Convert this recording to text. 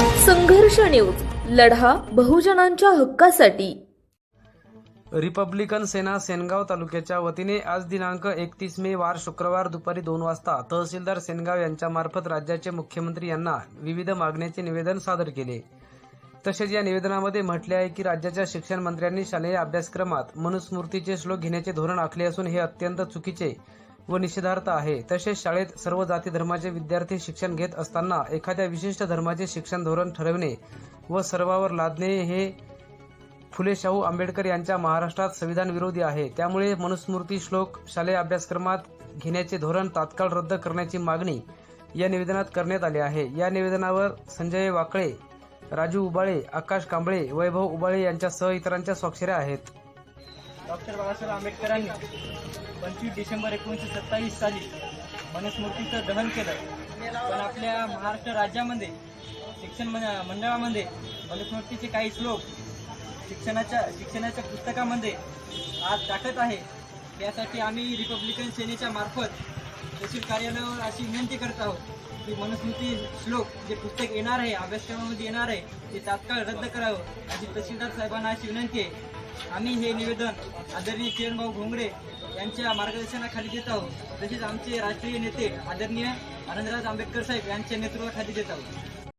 संघर्ष न्यूज. लढा बहुजनांच्या हक्कासाठी. रिपब्लिकन सेना सेनगाव तालुक्याच्या वतीने आज दिनांक एकतीस मे वार शुक्रवार दुपारी दोन वाजता तहसीलदार सेनगाव यांच्या मार्फत राज्याचे मुख्यमंत्री यांना विविध मागण्याचे निवेदन सादर केले. तसेच या निवेदनामध्ये म्हटले आहे की राज्याच्या शिक्षण मंत्र्यांनी शालेय अभ्यासक्रमात मनुस्मृतीचे श्लोक घेण्याचे धोरण आखले असून हे अत्यंत चुकीचे व निषेधार्थ आहे. तसेच शाळेत सर्व जाती धर्माचे विद्यार्थी शिक्षण घेत असताना एखाद्या विशिष्ट धर्माचे शिक्षण धोरण ठरवणे व सर्वावर लादणे हे फुले शाहू आंबेडकर यांच्या महाराष्ट्रात संविधान विरोधी आहे. त्यामुळे मनुस्मृती श्लोक शालेय अभ्यासक्रमात घेण्याचे धोरण तात्काळ रद्द करण्याची मागणी या निवेदनात करण्यात आली आहे. या निवेदनावर संजय वाकळे राजू उबाळे आकाश कांबळे वैभव उबाळे यांच्यासह इतरांच्या स्वाक्षऱ्या आहेत. डॉक्टर बाबासाहेब आंबेडकरांनी पंचवीस डिसेंबर एकोणीसशे सत्तावीस साली मनुस्मृतीचं दहन केलं. पण आपल्या महाराष्ट्र राज्यामध्ये शिक्षण मंडळामध्ये मनुस्मृतीचे काही श्लोक शिक्षणाच्या शिक्षणाच्या पुस्तकामध्ये आज टाकत आहे. त्यासाठी आम्ही रिपब्लिकन सेनेच्या मार्फत तहसील कार्यालयावर अशी विनंती करत आहोत की मनुस्मृती श्लोक जे पुस्तक येणार आहे अभ्यासक्रमामध्ये येणार आहे ते तात्काळ रद्द करावं अशी तहसीलदार साहेबांना अशी विनंती आहे. आम्ही हे निवेदन आदरणीय किरणभाऊ घोंगडे यांच्या मार्गदर्शनाखाली देत आहोत. तसेच आमचे राष्ट्रीय नेते आदरणीय आनंदराज आंबेडकर साहेब यांच्या नेतृत्वाखाली देत आहोत.